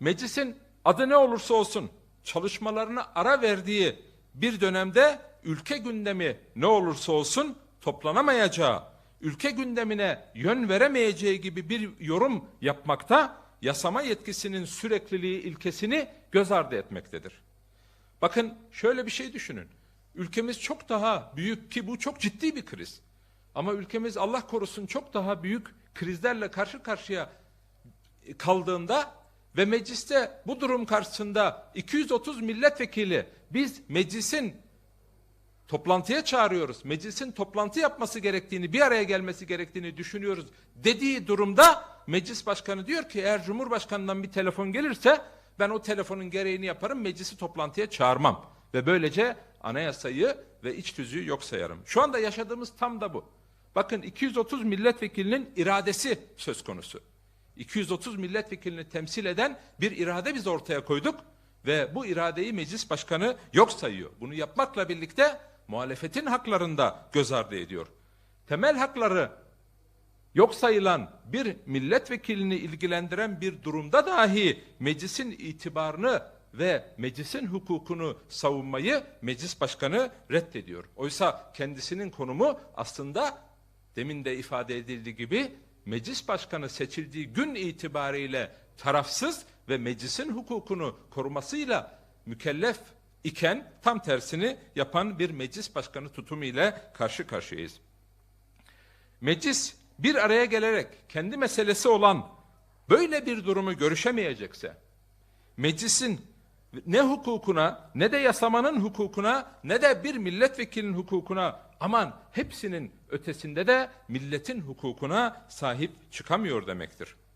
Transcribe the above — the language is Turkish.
Meclisin adı ne olursa olsun çalışmalarına ara verdiği bir dönemde ülke gündemi ne olursa olsun toplanamayacağı, ülke gündemine yön veremeyeceği gibi bir yorum yapmakta yasama yetkisinin sürekliliği ilkesini göz ardı etmektedir. Bakın şöyle bir şey düşünün. Ülkemiz çok daha büyük ki bu çok ciddi bir kriz. Ama ülkemiz Allah korusun çok daha büyük krizlerle karşı karşıya kaldığında ve mecliste bu durum karşısında 230 milletvekili biz meclisin toplantıya çağırıyoruz. Meclisin toplantı yapması gerektiğini, bir araya gelmesi gerektiğini düşünüyoruz dediği durumda meclis başkanı diyor ki eğer Cumhurbaşkanından bir telefon gelirse ben o telefonun gereğini yaparım, meclisi toplantıya çağırmam. Ve böylece anayasayı ve iç tüzüğü yok sayarım. Şu anda yaşadığımız tam da bu. Bakın 230 milletvekilinin iradesi söz konusu. 230 milletvekilini temsil eden bir irade biz ortaya koyduk ve bu iradeyi meclis başkanı yok sayıyor. Bunu yapmakla birlikte muhalefetin haklarını da göz ardı ediyor. Temel hakları yok sayılan bir milletvekilini ilgilendiren bir durumda dahi meclisin itibarını ve meclisin hukukunu savunmayı meclis başkanı reddediyor. Oysa kendisinin konumu aslında demin de ifade edildiği gibi meclis başkanı seçildiği gün itibariyle tarafsız ve meclisin hukukunu korumasıyla mükellef iken tam tersini yapan bir meclis başkanı tutumu ile karşı karşıyayız. Meclis bir araya gelerek kendi meselesi olan böyle bir durumu görüşemeyecekse, meclisin ne hukukuna ne de yasamanın hukukuna ne de bir milletvekilinin hukukuna aman hepsinin ötesinde de milletin hukukuna sahip çıkamıyor demektir.